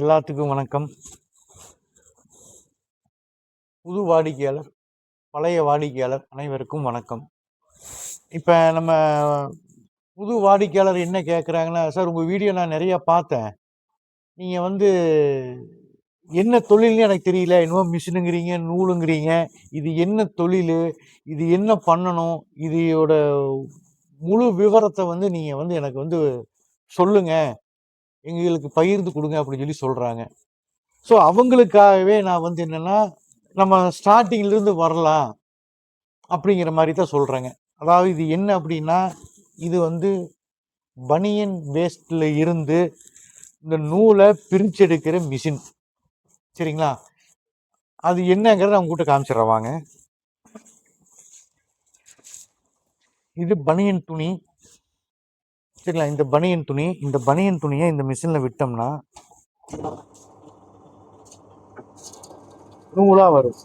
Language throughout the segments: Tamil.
எல்லாத்துக்கும் வணக்கம். புது வாடிக்கையாளர் பழைய வாடிக்கையாளர் அனைவருக்கும் வணக்கம். இப்போ நம்ம புது வாடிக்கையாளர் என்ன கேட்குறாங்கன்னா சார் உங்கள் வீடியோ நான் நிறையா பார்த்தேன். நீங்கள் வந்து என்ன தொழில்னு எனக்கு தெரியல. என்னவோ மிஷினுங்கிறீங்க நூலுங்கிறீங்க. இது என்ன தொழில்? இது என்ன பண்ணணும்? இதோட முழு விவரத்தை வந்து நீங்கள் வந்து எனக்கு வந்து சொல்லுங்கள் எங்களுக்கு பகிர்ந்து கொடுங்க அப்படின்னு சொல்லி சொல்கிறாங்க ஸோ அவங்களுக்காகவே நான் வந்து என்னென்னா நம்ம ஸ்டார்டிங்லேருந்து வரலாம் அப்படிங்கிற மாதிரி தான் சொல்கிறேங்க அதாவது இது என்ன அப்படின்னா இது வந்து பனியன் வேஸ்டில் இருந்து இந்த நூலை பிரிச்செடுக்கிற மிஷின் சரிங்களா? அது என்னங்கிறத அவங்க கூட்ட காமிச்சிடுறவாங்க இது பனியன் துணி. சரிங்களா? இந்த பனியன் துணி இந்த பனியன் துணியை இந்த மிஷினில் விட்டோம்னா நூலா வரும்.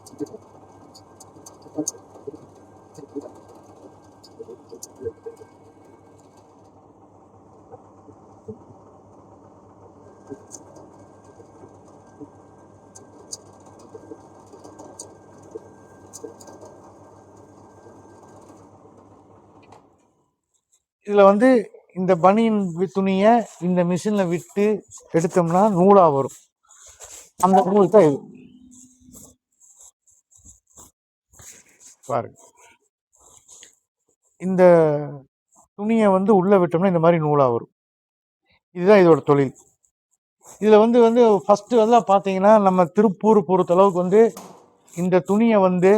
இதில் வந்து இந்த பனியன் துணியை இந்த மிஷினில் விட்டு எடுத்தோம்னா நூலாக வரும். அந்த நூல் தான் இது. பாருங்க. இந்த துணியை வந்து உள்ளே விட்டோம்னா இந்த மாதிரி நூலாக வரும். இதுதான் இதோட தொழில். இதில் வந்து வந்து ஃபஸ்ட்டு வந்து பார்த்தீங்கன்னா நம்ம திருப்பூர் பொறுத்தளவுக்கு வந்து இந்த துணியை வந்து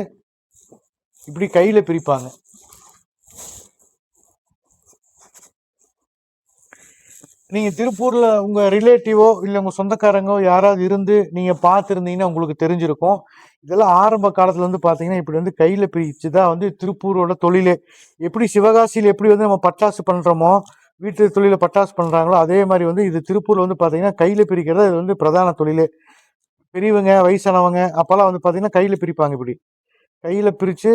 இப்படி கையில் பிரிப்பாங்க. நீங்கள் திருப்பூரில் உங்கள் ரிலேட்டிவோ இல்லை உங்கள் சொந்தக்காரங்கோ யாராவது இருந்து நீங்கள் பார்த்துருந்தீங்கன்னா உங்களுக்கு தெரிஞ்சிருக்கும். இதெல்லாம் ஆரம்ப காலத்தில் வந்து பார்த்தீங்கன்னா இப்படி வந்து கையில் பிரித்து தான் வந்து திருப்பூரோட தொழிலே. எப்படி சிவகாசியில் எப்படி வந்து நம்ம பட்டாசு பண்ணுறோமோ வீட்டு தொழில பட்டாசு பண்ணுறாங்களோ அதே மாதிரி வந்து இது திருப்பூரில் வந்து பார்த்தீங்கன்னா கையில் பிரிக்கிறது இது வந்து பிரதான தொழிலே. பெரியவங்க வயசானவங்க அப்போல்லாம் வந்து பார்த்தீங்கன்னா கையில் பிரிப்பாங்க இப்படி. கையில் பிரித்து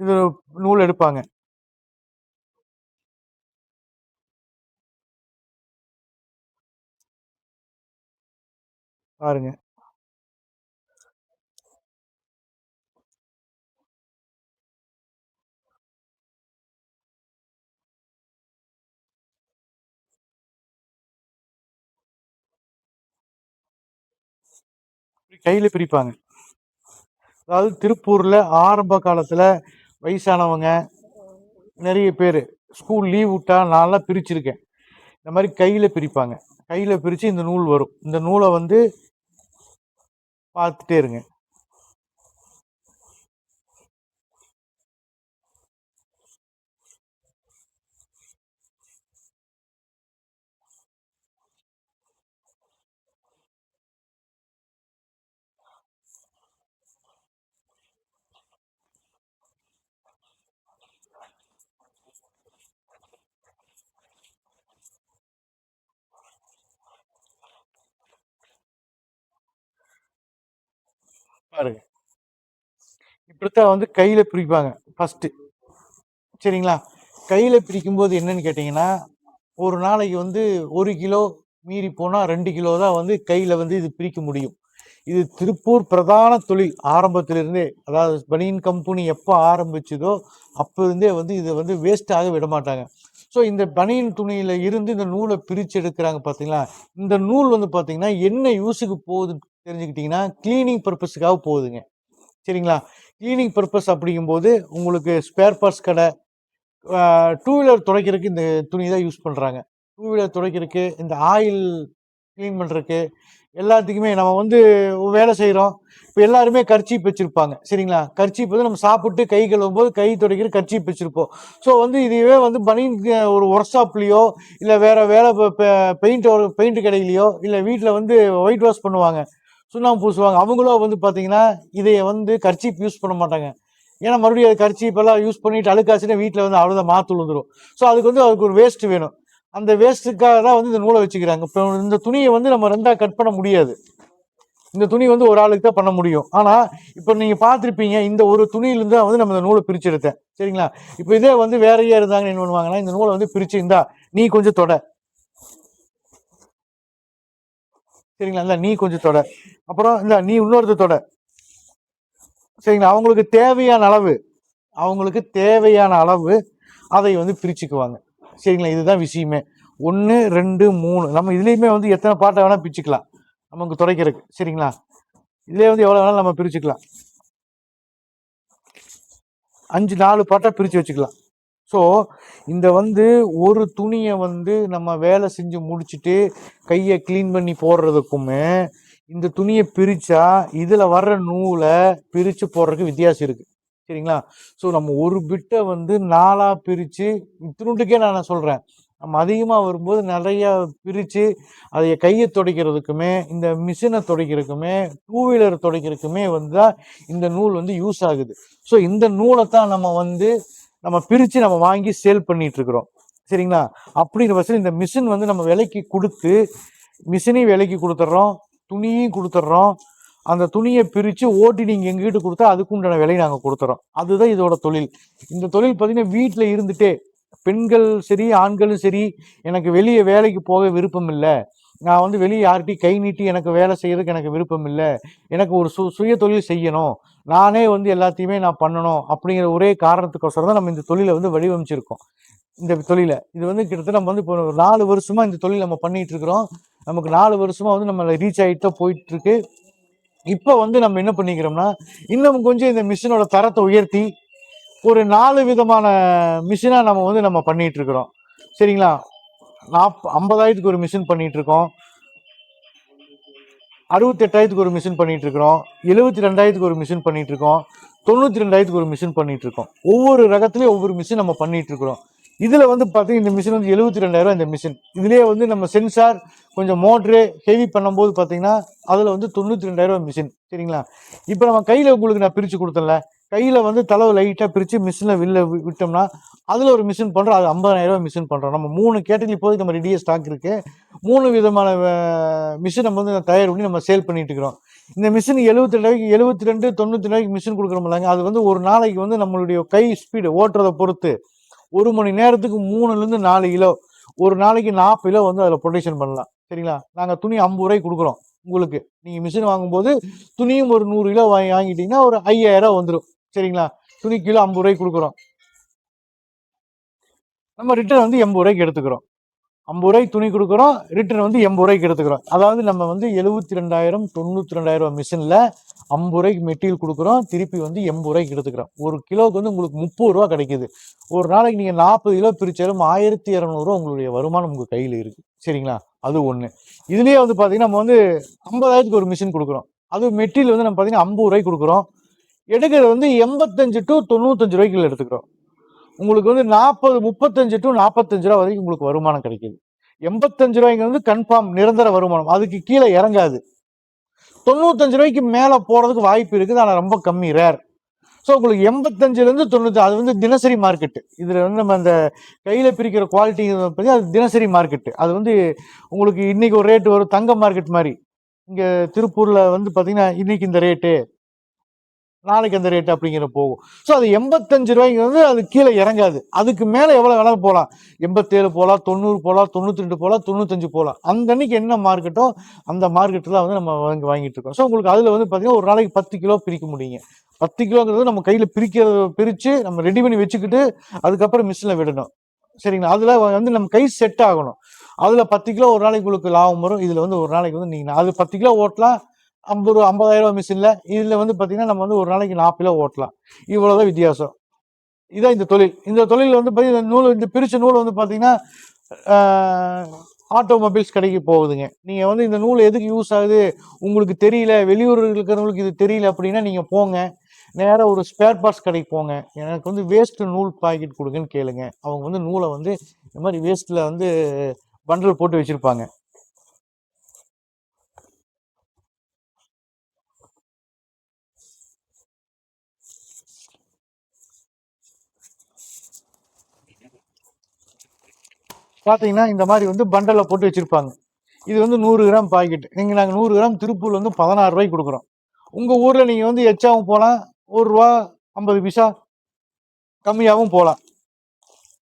இது நூல் எடுப்பாங்க. பாருங்க. கையில் பிரிப்பாங்க. அதாவது திருப்பூரில் ஆரம்ப காலத்தில் வயசானவங்க நிறைய பேர் ஸ்கூல் லீவ் விட்டா நான்லாம் பிரிச்சிருக்கேன். இந்த மாதிரி கையில் பிரிப்பாங்க. கையில் பிரித்து இந்த நூல் வரும். இந்த நூலை வந்து பார்த்துட்டே இருங்க. பாருங்க. இப்படித்தான் வந்து கையில் பிரிப்பாங்க ஃபஸ்ட்டு சரிங்களா? கையில் பிரிக்கும்போது என்னன்னு கேட்டிங்கன்னா ஒரு நாளைக்கு வந்து ஒரு கிலோ மீறி போனால் ரெண்டு கிலோ தான் வந்து கையில் வந்து இது பிரிக்க முடியும். இது திருப்பூர் பிரதான தொழில் ஆரம்பத்திலிருந்தே அதாவது பனியன் கம்பெனி எப்போ ஆரம்பிச்சதோ அப்போ இருந்தே வந்து இதை வந்து வேஸ்ட்டாக விட மாட்டாங்க. ஸோ இந்த பனியன் துணியில் இருந்து இந்த நூலை பிரித்து எடுக்கிறாங்க பார்த்தீங்களா இந்த நூல் வந்து பார்த்தீங்கன்னா என்ன யூஸுக்கு போகுது தெரிஞ்சுக்கிட்டிங்கன்னா க்ளீனிங் பர்பஸுக்காக போகுதுங்க. சரிங்களா? க்ளீனிங் பர்பஸ் அப்படிங்கும்போது உங்களுக்கு ஸ்பேர் பார்ட்ஸ் கடை டூ வீலர் துடைக்கிறதுக்கு இந்த துணி தான் யூஸ் பண்ணுறாங்க டூ வீலர் துடைக்கிறதுக்கு இந்த ஆயில் க்ளீன் பண்ணுறதுக்கு எல்லாத்துக்குமே நம்ம வந்து வேலை செய்கிறோம் இப்போ எல்லாருமே கர்ச்சீப் வச்சுருப்பாங்க. சரிங்களா? கர்ச்சீப் வந்து நம்ம சாப்பிட்டு கை கழுவும் போது கை துடைக்கிற கர்ச்சீப் வச்சுருப்போம். ஸோ வந்து இதுவே வந்து பனியன் ஒரு ஒர்க் ஷாப்லேயோ இல்லை வேறு வேலை பெயிண்ட் பெயிண்ட் கடையிலையோ இல்லை வீட்டில் வந்து ஒயிட் வாஷ் பண்ணுவாங்க. சுண்ணாம்பு பூசுவாங்க அவங்களும் வந்து பார்த்தீங்கன்னா இதை வந்து கர்ச்சீப் யூஸ் பண்ண மாட்டாங்க. ஏன்னா மறுபடியும் அது கர்ச்சீப் எல்லாம் யூஸ் பண்ணிட்டு அழுக்காச்சுன்னா வீட்டில் வந்து அவ்வளோதான் மாற்று விழுந்துடும் ஸோ அதுக்கு வந்து அதுக்கு ஒரு வேஸ்ட் வேணும். அந்த வேஸ்ட்டுக்காக தான் வந்து இந்த நூலை வச்சுக்கிறாங்க. இப்போ இந்த துணியை வந்து நம்ம ரெண்டாக கட் பண்ண முடியாது. இந்த துணி வந்து ஒரு ஆளுக்கு தான் பண்ண முடியும். ஆனால் இப்போ நீங்கள் பார்த்துருப்பீங்க இந்த ஒரு துணியிலேருந்து வந்து நம்ம இந்த நூலை பிரிச்சு எடுத்தேன். சரிங்களா? இப்போ இதே வந்து வேறையே இருந்தாங்கன்னு என்ன பண்ணுவாங்கன்னா இந்த நூலை வந்து பிரிச்சு இருந்தா நீ கொஞ்சம் தொட. சரிங்களா? இந்த நீ கொஞ்சம் தொட. அப்புறம் இந்த நீ இன்னொருத்த தொட. சரிங்களா? அவங்களுக்கு தேவையான அளவு அவங்களுக்கு தேவையான அளவு அதை வந்து பிரிச்சுக்குவாங்க. சரிங்களா? இதுதான் விஷயமே. ஒன்று ரெண்டு மூணு. நம்ம இதுலேயுமே வந்து எத்தனை பாட்டை வேணால் பிரிச்சுக்கலாம். நமக்கு துடைக்கிறதுக்கு. சரிங்களா? இதுலேயே வந்து எவ்வளோ வேணாலும் நம்ம பிரிச்சுக்கலாம். அஞ்சு நாலு பாட்டாக பிரித்து வச்சுக்கலாம். ஸோ இந்த வந்து ஒரு துணியை வந்து நம்ம வேலை செஞ்சு முடிச்சுட்டு கையை க்ளீன் பண்ணி போடுறதுக்குமே இந்த துணியை பிரித்தா இதில் வர்ற நூலை பிரித்து போடுறதுக்கு வித்தியாசம் இருக்குது சரிங்களா? ஸோ நம்ம ஒரு பிட்டை வந்து நாலாக பிரித்து இத்தினுண்டுக்கே நான் சொல்கிறேன் நம்ம அதிகமாக வரும்போது நிறையா பிரித்து அதை கையை துடைக்கிறதுக்குமே இந்த மிஷினை துடைக்கிறதுக்குமே டூ வீலர் துடைக்கிறதுக்குமே வந்து தான் இந்த நூல் வந்து யூஸ் ஆகுது. ஸோ இந்த நூலை தான் நம்ம வந்து நம்ம பிரித்து நம்ம வாங்கி சேல் பண்ணிட்டு இருக்கிறோம் சரிங்களா? அப்படிங்கிற பட்சத்தில் இந்த மிஷின் வந்து நம்ம விலைக்கு கொடுத்து மிஷினையும் விலைக்கு கொடுத்துட்றோம் துணியும் கொடுத்துட்றோம் அந்த துணியை பிரித்து ஓட்டி நீங்கள் எங்ககிட்ட கொடுத்தா அதுக்கு உண்டான விலையை நாங்கள் கொடுத்துறோம். அதுதான் இதோட தொழில். இந்த தொழில் பார்த்தீங்கன்னா வீட்டில் இருந்துட்டே பெண்கள் சரி ஆண்களும் சரி எனக்கு வெளியே வேலைக்கு போக விருப்பம் இல்லை நான் வந்து வெளியே யார்கிட்டையும் கை நீட்டி எனக்கு வேலை செய்யறதுக்கு எனக்கு விருப்பம் இல்லை எனக்கு ஒரு சு சுய தொழில் செய்யணும். நானே வந்து எல்லாத்தையுமே நான் பண்ணணும் அப்படிங்கிற ஒரே காரணத்துக்கோசரம் தான் நம்ம இந்த தொழிலை வந்து வடிவமைச்சிருக்கோம். இந்த தொழிலை. இது வந்து கிட்டத்தட்ட நம்ம வந்து இப்போ ஒரு நாலு வருஷமா இந்த தொழில் நம்ம பண்ணிட்டு இருக்கிறோம். நமக்கு நாலு வருஷமா வந்து நம்ம ரீச் ஆகிட்டு தான் போயிட்டு இருக்கு இப்போ வந்து நம்ம என்ன பண்ணிக்கிறோம்னா இன்னும் கொஞ்சம் இந்த மிஷினோட தரத்தை உயர்த்தி ஒரு நாலு விதமான மிஷினாக நம்ம வந்து நம்ம பண்ணிட்டு இருக்கிறோம். சரிங்களா? நாப் ஐம்பதாயிரத்துக்கு ஒரு மிஷின் பண்ணிட்டு இருக்கோம். அறுபத்தெட்டாயிரத்துக்கு ஒரு மிஷின் பண்ணிட்டு இருக்கிறோம் எழுபத்தி ரெண்டாயிரத்துக்கு ஒரு மிஷின் பண்ணிட்டு இருக்கோம் தொண்ணூத்தி ரெண்டாயிரத்துக்கு ஒரு மிஷின் பண்ணிட்டு இருக்கோம் ஒவ்வொரு ரகத்துலயும் ஒவ்வொரு மிஷின் நம்ம பண்ணிட்டு இருக்கிறோம் இதுல வந்து பார்த்தீங்கன்னா இந்த மிஷின் வந்து எழுபத்தி ரெண்டாயிரம் இந்த மிஷின் இதுலயே வந்து நம்ம சென்சார் கொஞ்சம் மோட்ரு ஹெவி பண்ணும்போது பாத்தீங்கன்னா அதுல வந்து தொண்ணூத்தி ரெண்டாயிரம் மிஷின் சரிங்களா? இப்போ நம்ம கையில உங்களுக்கு நான் பிரிச்சு கொடுத்தேன்ல. கையில் வந்து தளவு லைட்டாக பிரித்து மிஷினில் வில்ல விட்டோம்னா அதில் ஒரு மிஷின் பண்ணுறோம் அது 50000 ரூபாய் மிஷின் பண்ணுறோம் நம்ம மூணு கேட்டகரி இப்போதைக்கு நம்ம ரெடியாக ஸ்டாக் இருக்குது மூணு விதமான மிஷின் நம்ம வந்து தயார் பண்ணி நம்ம சேல் பண்ணிட்டு இருக்கிறோம். இந்த மிஷின் எழுபத்தி ரெண்டாயிரம் எழுபத்தி ரெண்டு தொண்ணூற்றி ரூபாய்க்கு மிஷின் கொடுக்குறோம்லாங்க அது வந்து ஒரு நாளைக்கு வந்து நம்மளுடைய கை ஸ்பீடு ஓட்டுறதை பொறுத்து ஒரு மணி நேரத்துக்கு மூணுலேருந்து நாலு கிலோ ஒரு நாளைக்கு நாற்பது கிலோ வந்து அதில் ப்ரொடெக்ஷன் பண்ணலாம். சரிங்களா? நாங்கள் துணி ஐம்பது ரூபாய்க்கு கொடுக்குறோம் உங்களுக்கு. நீங்கள் மிஷின் வாங்கும்போது துணியும் ஒரு நூறு கிலோ வாங்கி வாங்கிட்டீங்கன்னா ஒரு ஐயாயிரம் ரூபா வந்துடும் சரிங்களா? துணி கிலோ ஐம்பது ரூபாய்க்கு கொடுக்குறோம். நம்ம ரிட்டர்ன் வந்து எண்பது ரூபாய்க்கு எடுத்துக்கிறோம். ஐம்பது ரூபாய்க்கு துணி கொடுக்குறோம் ரிட்டர்ன் வந்து எண்பது ரூபாய்க்கு எடுத்துக்கிறோம். அதாவது நம்ம வந்து எழுபத்தி ரெண்டாயிரம் தொண்ணூற்றி ரெண்டாயிரம் ரூபாய் மிஷினில் ஐம்பது ரூபாய்க்கு மெட்டீரியல் கொடுக்குறோம் திருப்பி வந்து எண்பது ரூபாய்க்கு எடுத்துக்கிறோம். ஒரு கிலோவுக்கு வந்து உங்களுக்கு முப்பது ரூபா கிடைக்குது. ஒரு நாளைக்கு நீங்கள் நாற்பது கிலோ பிரிச்சாலும் ஆயிரத்தி இரநூறுவா உங்களுடைய வருமானம் உங்கள் கையில் இருக்குது சரிங்களா? அது ஒன்று இதுலேயே வந்து பார்த்தீங்கன்னா நம்ம வந்து ஐம்பதாயிரத்துக்கு ஒரு மிஷின் கொடுக்குறோம். அது மெட்டீரியல் வந்து நம்ம பார்த்தீங்கன்னா ஐம்பது ரூபாய்க்கு கொடுக்குறோம். எடுக்கிறது வந்து எண்பத்தஞ்சு டு தொண்ணூத்தஞ்சு ரூபாய்க்கு எடுத்துக்கிறோம். உங்களுக்கு வந்து நாற்பது முப்பத்தஞ்சு டு நாற்பத்தஞ்சு ரூபா வரைக்கும் உங்களுக்கு வருமானம் கிடைக்குது. எண்பத்தஞ்சு ரூபாய்க்கு வந்து கன்ஃபார்ம் நிரந்தர வருமானம். அதுக்கு கீழே இறங்காது. தொண்ணூத்தஞ்சு ரூபாய்க்கு மேலே போகிறதுக்கு வாய்ப்பு இருக்குது. ஆனால் ரொம்ப கம்மி ரேர் ஸோ உங்களுக்கு எண்பத்தஞ்சுலேருந்து தொண்ணூற்றி அது வந்து தினசரி மார்க்கெட்டு இதில் வந்து நம்ம அந்த கையில் பிரிக்கிற குவாலிட்டி பற்றி அது தினசரி மார்க்கெட்டு அது வந்து உங்களுக்கு இன்றைக்கி ஒரு ரேட்டு வரும். தங்க மார்க்கெட் மாதிரி. இங்கே திருப்பூரில் வந்து பார்த்திங்கன்னா இன்றைக்கி இந்த ரேட்டு நாளைக்கு அந்த ரேட் அப்படிங்கிற போகும். ஸோ அது எண்பத்தஞ்சு ரூபாய்க்கு வந்து அது கீழே இறங்காது. அதுக்கு மேலே எவ்வளோ வேணாலும் போகலாம். எண்பத்தேழு போகலாம் தொண்ணூறு போகலாம் தொண்ணூற்றி ரெண்டு போகலாம் தொண்ணூத்தஞ்சு போகலாம். அந்த அன்னைக்கு என்ன மார்க்கெட்டோ அந்த மார்க்கெட்டில் வந்து நம்ம வாங்கி வாங்கிட்டு இருக்கோம். ஸோ உங்களுக்கு அதில் வந்து பார்த்தீங்கன்னா ஒரு நாளைக்கு பத்து கிலோ பிரிக்க முடியுங்க. பத்து கிலோங்கிறது நம்ம கையில் பிரிக்கிறத பிரித்து நம்ம ரெடி பண்ணி வச்சுக்கிட்டு அதுக்கப்புறம் மிஷினில் விடணும். சரிங்களா? அதில் வந்து நம்ம கை செட் ஆகணும். அதில் பத்து கிலோ ஒரு நாளைக்கு உங்களுக்கு லாபம் வரும். இதில் வந்து ஒரு நாளைக்கு வந்து நீங்கள் அது பத்து கிலோ ஓட்டலாம். ஐம்பது ரூபா ஐம்பதாயிரம் ரூபா மிஷினில் இதில் வந்து பார்த்தீங்கன்னா நம்ம வந்து ஒரு நாளைக்கு நாற்பது கிலோ ஓட்டலாம். இவ்வளோதான் வித்தியாசம். இதான் இந்த தொழில். இந்த தொழில் வந்து பார்த்தீங்கன்னா நூல் இந்த பிரிச்ச நூல் வந்து பார்த்தீங்கன்னா ஆட்டோமொபைல்ஸ் கடைக்கு போகுதுங்க. நீங்கள் வந்து இந்த நூல் எதுக்கு யூஸ் ஆகுது? உங்களுக்கு தெரியல. வெளியூரில் இருக்கிறவங்களுக்கு இது தெரியல அப்படின்னா நீங்கள் போங்க. நேராக ஒரு ஸ்பேர் பார்ட்ஸ் கடைக்கு போங்க. எனக்கு வந்து வேஸ்ட் நூல் பாக்கெட் கொடுங்கன்னு கேளுங்க. அவங்க வந்து நூலை வந்து இந்த மாதிரி வேஸ்ட்டில் வந்து பண்டல் போட்டு வச்சுருப்பாங்க. பார்த்தீங்கன்னா இந்த மாதிரி வந்து பண்டலில் போட்டு வச்சுருப்பாங்க. இது வந்து நூறு கிராம் பாக்கெட் நீங்கள் நாங்கள் நூறு கிராம் திருப்பூர் வந்து பதினாறு ரூபாய்க்கு கொடுக்குறோம். உங்கள் ஊரில் நீங்கள் வந்து எச்சாவும் போகலாம் ஒரு ரூபா ஐம்பது பைசா கம்மியாகவும் போகலாம்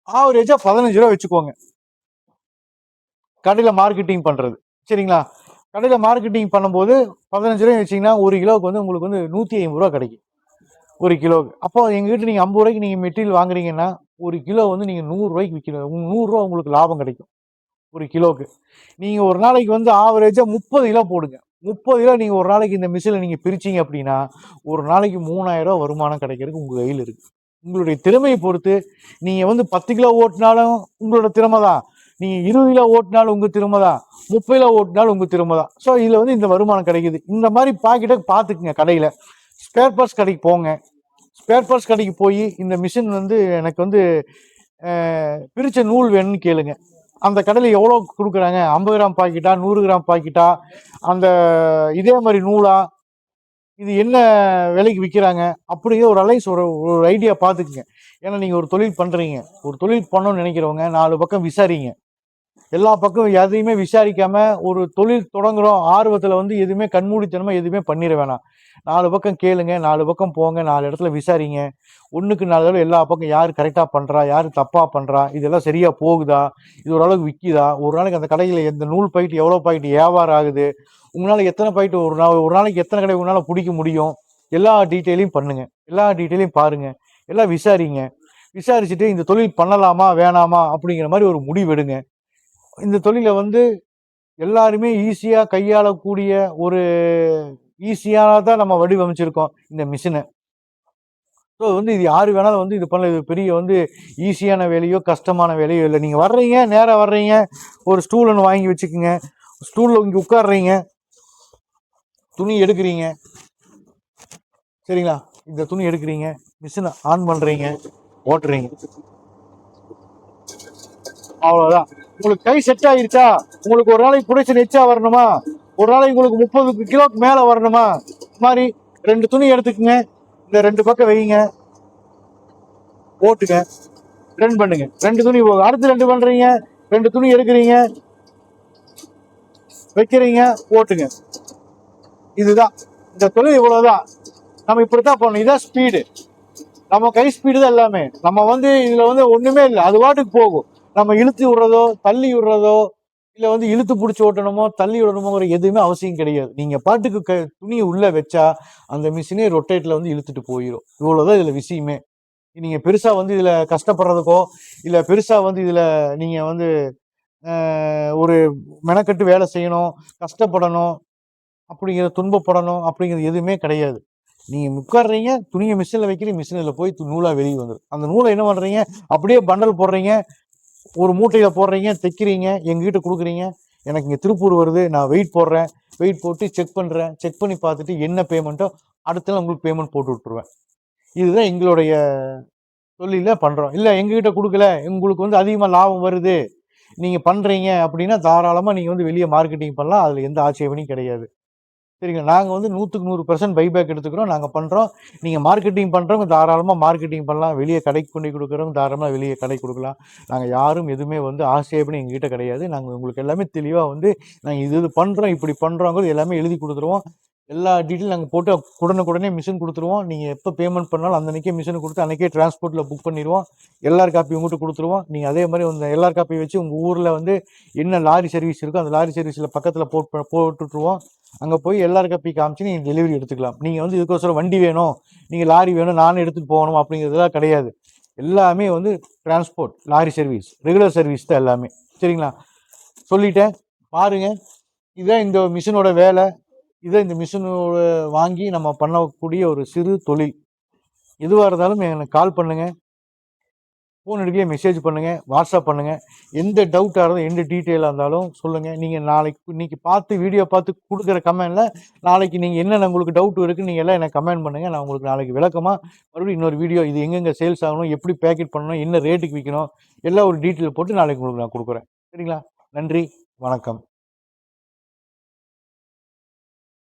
ஆவரேஜாக பதினஞ்சு ரூபா வச்சுக்கோங்க. கடையில் மார்க்கெட்டிங் பண்ணுறது சரிங்களா? கடையில் மார்க்கெட்டிங் பண்ணும்போது பதினஞ்சு ரூபாய் வச்சிங்கன்னா ஒரு கிலோவுக்கு வந்து உங்களுக்கு வந்து நூற்றி ஐம்பது ரூபா கிடைக்கும். ஒரு கிலோவுக்கு. அப்போ எங்ககிட்ட நீங்கள் ஐம்பது ரூபாய்க்கு நீங்கள் மெட்டீரியல் வாங்குறீங்கன்னா ஒரு கிலோ வந்து நீங்கள் நூறுரூவாய்க்கு விற்கணும் நூறுரூவா உங்களுக்கு லாபம் கிடைக்கும். ஒரு கிலோவுக்கு நீங்கள் ஒரு நாளைக்கு வந்து ஆவரேஜாக முப்பது கிலோ போடுங்க. முப்பது கிலோ நீங்கள் ஒரு நாளைக்கு இந்த மிஷினில் நீங்கள் பிரிச்சீங்க அப்படின்னா ஒரு நாளைக்கு மூணாயிரம் ரூபா வருமானம் கிடைக்கிறதுக்கு உங்கள் கையில் இருக்குது உங்களுடைய திறமையை பொறுத்து நீங்கள் வந்து பத்து கிலோ ஓட்டினாலும் உங்களோட திறமை தான். நீங்கள் இருபது கிலோ ஓட்டினாலும் உங்கள் திறமை தான். முப்பது கிலோ ஓட்டினாலும் உங்கள் திறமை தான். ஸோ இதில் வந்து இந்த வருமானம் கிடைக்குது. இந்த மாதிரி பாக்கெட்டை பார்த்துக்குங்க கடையில். ஸ்பேர் பார்ட்ஸ் கடைக்கு போங்க. ஸ்பேர் பார்ட்ஸ் கடைக்கு போய் இந்த மிஷின் வந்து எனக்கு வந்து பிரித்த நூல் வேணும்னு கேளுங்க. அந்த கடையில் எவ்வளோ கொடுக்குறாங்க? ஐம்பது கிராம் பாக்கெட்டா? நூறு கிராம் பாக்கெட்டா? அந்த இதே மாதிரி நூலா? இது என்ன விலைக்கு விற்கிறாங்க அப்படிங்கிற ஒரு அலைஸ் ஒரு ஒரு ஐடியா பார்த்துக்குங்க ஏன்னா நீங்கள் ஒரு தொழில் பண்ணுறீங்க ஒரு தொழில் பண்ணணும்னு நினைக்கிறவங்க நாலு பக்கம் விசாரிங்க. எல்லா பக்கம் எதையுமே விசாரிக்காம ஒரு தொழில் தொடங்குறோம் ஆர்வத்தில் வந்து எதுவுமே கண்மூடித்தனமாக எதுவுமே பண்ணிட வேணாம். நாலு பக்கம் கேளுங்க நாலு பக்கம் போங்க நாலு இடத்துல விசாரிங்க. ஒன்றுக்கு நாலு தடவை எல்லா பக்கம் யார் கரெக்டாக பண்ணுறா யார் தப்பாக பண்ணுறா இதெல்லாம் சரியாக போகுதா இது ஓரளவுக்கு விற்கிதா ஒரு நாளைக்கு அந்த கடையில் எந்த நூல் பாக்கெட் எவ்வளோ பாக்கெட் வியாபாரம் ஆகுது? உங்களால் எத்தனை பாக்கெட் ஒரு நாள் ஒரு நாளைக்கு எத்தனை கடை உங்களால் பிடிக்க முடியும்? எல்லா டீட்டெயிலையும் பண்ணுங்கள் எல்லா டீட்டெயிலையும் பாருங்கள் எல்லாம் விசாரிங்க. விசாரிச்சுட்டு இந்த தொழில் பண்ணலாமா வேணாமா அப்படிங்கிற மாதிரி ஒரு முடிவெடுங்க இந்த தொழிலை வந்து எல்லாருமே ஈஸியாக கையாளக்கூடிய ஒரு ஈஸியாக தான் நம்ம வடிவமைச்சிருக்கோம் இந்த மிஷினை. ஸோ வந்து இது யார் வேணாலும் வந்து இது பண்ணல இது பெரிய வந்து ஈஸியான வேலையோ கஷ்டமான வேலையோ இல்லை. நீங்கள் வர்றீங்க நேராக வர்றீங்க ஒரு ஸ்டூல் ஒன்று வாங்கி வச்சுக்கோங்க. ஸ்டூலில் இங்கே உட்காடுறீங்க துணி எடுக்கிறீங்க. சரிங்களா? இந்த துணி எடுக்கிறீங்க. மிஷினை ஆன் பண்ணுறீங்க ஓட்டுறீங்க. அவ்வளோதான் உங்களுக்கு கை செட் ஆயிருச்சா? உங்களுக்கு ஒரு நாளைக்கு புடைச்சல் எச்சா வரணுமா? ஒரு நாளைக்கு உங்களுக்கு முப்பது கிலோக்கு மேலே வரணுமா? மாதிரி ரெண்டு துணி எடுத்துக்கங்க. இந்த ரெண்டு பக்கம் வைங்க. போட்டுங்க ரன் பண்ணுங்க. ரெண்டு துணி போகும் அடுத்து ரெண்டு பண்றீங்க. ரெண்டு துணி எடுக்கிறீங்க. வைக்கிறீங்க. போட்டுங்க இதுதான். இந்த தொழில் இவ்வளவுதான். நம்ம இப்படித்தான் பண்ணணும். இதுதான் ஸ்பீடு நம்ம கை ஸ்பீடு தான் எல்லாமே. நம்ம வந்து இதுல வந்து ஒண்ணுமே இல்லை. அது வாட்டுக்கு போகும். நம்ம இழுத்து விடுறதோ தள்ளி விடுறதோ இல்லை வந்து இழுத்து பிடிச்சி ஓட்டணுமோ தள்ளி விடணுமோங்கிற எதுவுமே அவசியம் கிடையாது. நீங்கள் பாட்டுக்கு க துணியை உள்ளே வச்சா அந்த மிஷினே ரொட்டேட்டில் வந்து இழுத்துட்டு போயிடும் இவ்வளோதான் இதில் விஷயமே. நீங்கள் பெருசாக வந்து இதில் கஷ்டப்படுறதுக்கோ இல்லை பெருசாக வந்து இதில் நீங்கள் வந்து ஒரு மெனக்கட்டு வேலை செய்யணும் கஷ்டப்படணும் அப்படிங்கிற துன்பப்படணும் அப்படிங்கிறது எதுவுமே கிடையாது. நீங்கள் உட்காடுறீங்க துணியை மிஷினில் வைக்கிறீங்க மிஷினில் போய் து- வெளியே வந்துடும் அந்த நூலை என்ன பண்ணுறீங்க அப்படியே பண்டல் போடுறீங்க ஒரு மூட்டையில் போடுறீங்க தைக்கிறீங்க எங்ககிட்ட கொடுக்குறீங்க. எனக்கு இங்கே திருப்பூர் வருது நான் வெயிட் போடுறேன். வெயிட் போட்டு செக் பண்ணுறேன் செக் பண்ணி பார்த்துட்டு என்ன பேமெண்ட்டோ அடுத்த உங்களுக்கு பேமெண்ட் போட்டு விட்ருவேன் இதுதான் எங்களுடைய தொழிலில் பண்ணுறோம் இல்லை எங்ககிட்ட கொடுக்கல. உங்களுக்கு வந்து அதிகமாக லாபம் வருது. நீங்கள் பண்ணுறீங்க அப்படின்னா தாராளமாக நீங்கள் வந்து வெளியே மார்க்கெட்டிங் பண்ணலாம். அதில் எந்த ஆட்சேபனையும் கிடையாது. சரிங்களா? நாங்கள் வந்து நூற்றுக்கு நூறு பர்சன்ட் பைபேக் எடுத்துக்கிறோம். நாங்கள் பண்ணுறோம் நீங்கள் மார்க்கெட்டிங் பண்ணுறவங்க தாராளமாக மார்க்கெட்டிங் பண்ணலாம். வெளியே கடைக்கு கொண்டு கொடுக்குறவங்க தாராளமாக வெளியே கடை கொடுக்கலாம். நாங்கள் யாரும் எதுவுமே வந்து ஆசையப்படி எங்ககிட்ட கிடையாது. நாங்கள் உங்களுக்கு எல்லாமே தெளிவாக வந்து நாங்கள் இது இது பண்ணுறோம் இப்படி பண்ணுறோங்கிறது எல்லாமே எழுதி கொடுத்துருவோம். எல்லா டீட்டெயில் நாங்கள் போட்டு உடனுக்குடனே மிஷின் கொடுத்துருவோம். நீங்கள் எப்போ பேமெண்ட் பண்ணாலும் அந்த அன்றைக்கே மிஷின் கொடுத்து அன்றைக்கே டிரான்ஸ்போர்ட்டில் புக் பண்ணிடுவோம். எல்லார் காப்பி உங்கள்கிட்ட கொடுத்துருவோம். நீங்கள் அதே மாதிரி அந்த எல்லார் காப்பி வச்சு உங்கள் ஊரில் வந்து என்ன லாரி சர்வீஸ் இருக்கோ அந்த லாரி சர்வீஸில் பக்கத்தில் போட்டு போட்டுட்ருவோம் அங்கே போய் எல்லாருக்கும் போய் காமிச்சு நீங்கள் டெலிவரி எடுத்துக்கலாம். நீங்கள் வந்து இதுக்கோசரம் வண்டி வேணும். நீங்கள் லாரி வேணும். நானும் எடுத்துகிட்டு போகணும் அப்படிங்கிறதுலாம் கிடையாது. எல்லாமே வந்து transport lorry service regular service தான் எல்லாமே. சரிங்களா? சொல்லிட்டேன். பாருங்க. இதுதான் இந்த மிஷினோட வேலை. இதை இந்த மிஷினோட வாங்கி நம்ம பண்ணக்கூடிய ஒரு சிறு தொழில். எதுவாக இருந்தாலும் எனக்கு கால் பண்ணுங்கள் ஃபோன் எடுக்கலையே மெசேஜ் பண்ணுங்கள் வாட்ஸ்அப் பண்ணுங்கள் எந்த டவுட்டாக இருந்தாலும் எந்த டீட்டெயிலாக இருந்தாலும் சொல்லுங்கள் நீங்கள் நாளைக்கு இன்றைக்கி பார்த்து வீடியோ பார்த்து கொடுக்குற கமெண்டில் நாளைக்கு நீங்கள் என்னென்ன உங்களுக்கு டவுட் இருக்குன்னு நீங்கள் எல்லாம் எனக்கு கமெண்ட் பண்ணுங்கள் நான் உங்களுக்கு நாளைக்கு விளக்கமாக மறுபடியும் இன்னொரு வீடியோ இது எங்கெங்கே சேல்ஸ் ஆகணும் எப்படி பேக்கெட் பண்ணணும் என்ன ரேட்டுக்கு விற்கணும் எல்லாம் ஒரு டீட்டெயில் போட்டு நாளைக்கு உங்களுக்கு நான் கொடுக்குறேன். சரிங்களா? நன்றி வணக்கம்.